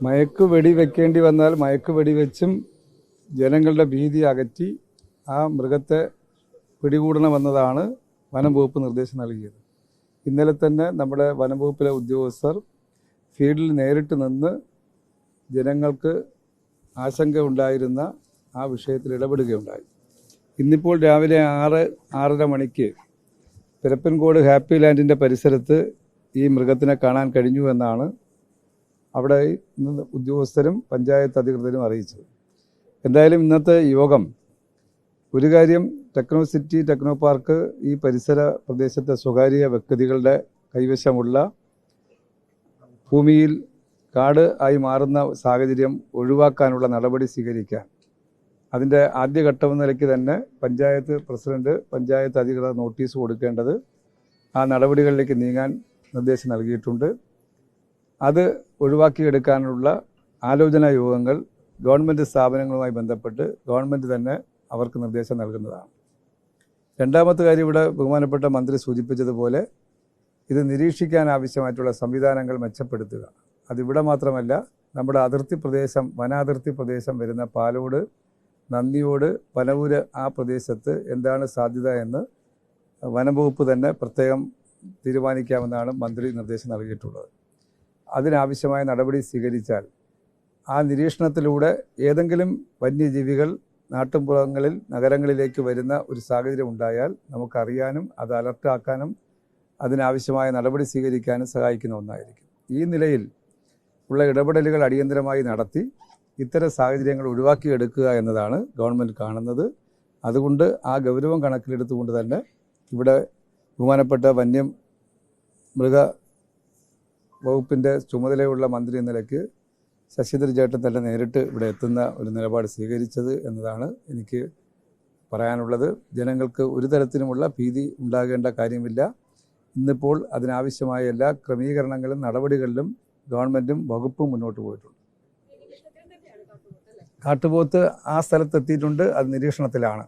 മയക്ക് വെടി വെക്കേണ്ടി വന്നാൽ മയക്ക് വെടി വെച്ചും ജനങ്ങളുടെ ഭീതി അകറ്റി ആ മൃഗത്തെ പിടികൂടണമെന്നതാണ് വനം വകുപ്പ് നിർദ്ദേശം നൽകിയത്. ഇന്നലെ തന്നെ നമ്മുടെ വനം വകുപ്പിലെ ഉദ്യോഗസ്ഥർ ഫീൽഡിൽ നേരിട്ട് നിന്ന് ജനങ്ങൾക്ക് ആശങ്ക ഉണ്ടായിരുന്ന ആ വിഷയത്തിൽ ഇടപെടുകയുണ്ടായി. ഇന്നിപ്പോൾ രാവിലെ ആറ് ആറര മണിക്ക് പിരപ്പൻകോട് ഹാപ്പി ലാൻഡിന്റെ പരിസരത്ത് ഈ മൃഗത്തിനെ കാണാൻ കഴിഞ്ഞു എന്നാണ് അവിടെ ഉദ്യോഗസ്ഥരും പഞ്ചായത്ത് അധികൃതരും അറിയിച്ചത്. എന്തായാലും ഇന്നത്തെ യോഗം ഒരു കാര്യം ടെക്നോ സിറ്റി ടെക്നോ പാർക്ക് ഈ പരിസര പ്രദേശത്തെ സ്വകാര്യ വ്യക്തികളുടെ കൈവശമുള്ള ഭൂമിയിൽ കാട് ആയി മാറുന്ന സാഹചര്യം ഒഴിവാക്കാനുള്ള നടപടി സ്വീകരിക്കാൻ. അതിന്റെ ആദ്യഘട്ടം എന്ന നിലയ്ക്ക് തന്നെ പഞ്ചായത്ത് പ്രസിഡന്റ് പഞ്ചായത്ത് അധികൃതർ നോട്ടീസ് കൊടുക്കേണ്ടത് ആ നടപടികളിലേക്ക് നീങ്ങാൻ നിർദ്ദേശം നൽകിയിട്ടുണ്ട്. അത് ഒഴിവാക്കിയെടുക്കാനുള്ള ആലോചനാ യോഗങ്ങൾ ഗവൺമെന്റ് സ്ഥാപനങ്ങളുമായി ബന്ധപ്പെട്ട് ഗവൺമെന്റ് തന്നെ അവർക്ക് നിർദ്ദേശം നൽകുന്നതാണ്. രണ്ടാമത്തെ കാര്യം ഇവിടെ ബഹുമാനപ്പെട്ട മന്ത്രി സൂചിപ്പിച്ചതുപോലെ ഇത് നിരീക്ഷിക്കാൻ ആവശ്യമായിട്ടുള്ള സംവിധാനങ്ങൾ മെച്ചപ്പെടുത്തുക. അതിവിടെ മാത്രമല്ല നമ്മുടെ അതിർത്തി പ്രദേശം വനാതിർത്തി പ്രദേശം വരുന്ന പാലോട് നന്ദിയോട് പനവൂര് ആ പ്രദേശത്ത് എന്താണ് സാധ്യത എന്ന് വനംവകുപ്പ് തന്നെ പ്രത്യേകം തീരുമാനിക്കാമെന്നാണ് മന്ത്രി നിർദ്ദേശം നൽകിയിട്ടുള്ളത്. അതിനാവശ്യമായ നടപടി സ്വീകരിച്ചാൽ ആ നിരീക്ഷണത്തിലൂടെ ഏതെങ്കിലും വന്യജീവികൾ നാട്ടുമ്പുറങ്ങളിൽ നഗരങ്ങളിലേക്ക് വരുന്ന ഒരു സാഹചര്യം ഉണ്ടായാൽ നമുക്കറിയാനും അത് അലർട്ടാക്കാനും അതിനാവശ്യമായ നടപടി സ്വീകരിക്കാനും സഹായിക്കുന്ന ഒന്നായിരിക്കും. ഈ നിലയിൽ ഉള്ള ഇടപെടലുകൾ അടിയന്തരമായി നടത്തി ഇത്തരം സാഹചര്യങ്ങൾ ഒഴിവാക്കിയെടുക്കുക എന്നതാണ് ഗവൺമെന്റ് കാണുന്നത്. അതുകൊണ്ട് ആ ഗൗരവം കണക്കിലെടുത്തുകൊണ്ട് തന്നെ ഇവിടെ ബഹുമാനപ്പെട്ട വന്യം മൃഗ വകുപ്പിന്റെ ചുമതലയുള്ള മന്ത്രി എന്ന നിലയ്ക്ക് ശശിധർ ചേട്ടൻ തന്നെ നേരിട്ട് ഇവിടെ എത്തുന്ന ഒരു നിലപാട് സ്വീകരിച്ചത് എന്നതാണ് എനിക്ക് പറയാനുള്ളത്. ജനങ്ങൾക്ക് ഒരു തരത്തിലുമുള്ള ഭീതി ഉണ്ടാകേണ്ട കാര്യമില്ല. ഇന്നിപ്പോൾ അതിനാവശ്യമായ എല്ലാ ക്രമീകരണങ്ങളും നടപടികളിലും ഗവൺമെന്റും വകുപ്പും മുന്നോട്ട് പോയിട്ടുണ്ട്. കാട്ടുപോത്ത് ആ സ്ഥലത്തെത്തിയിട്ടുണ്ട്. അത് നിരീക്ഷണത്തിലാണ്.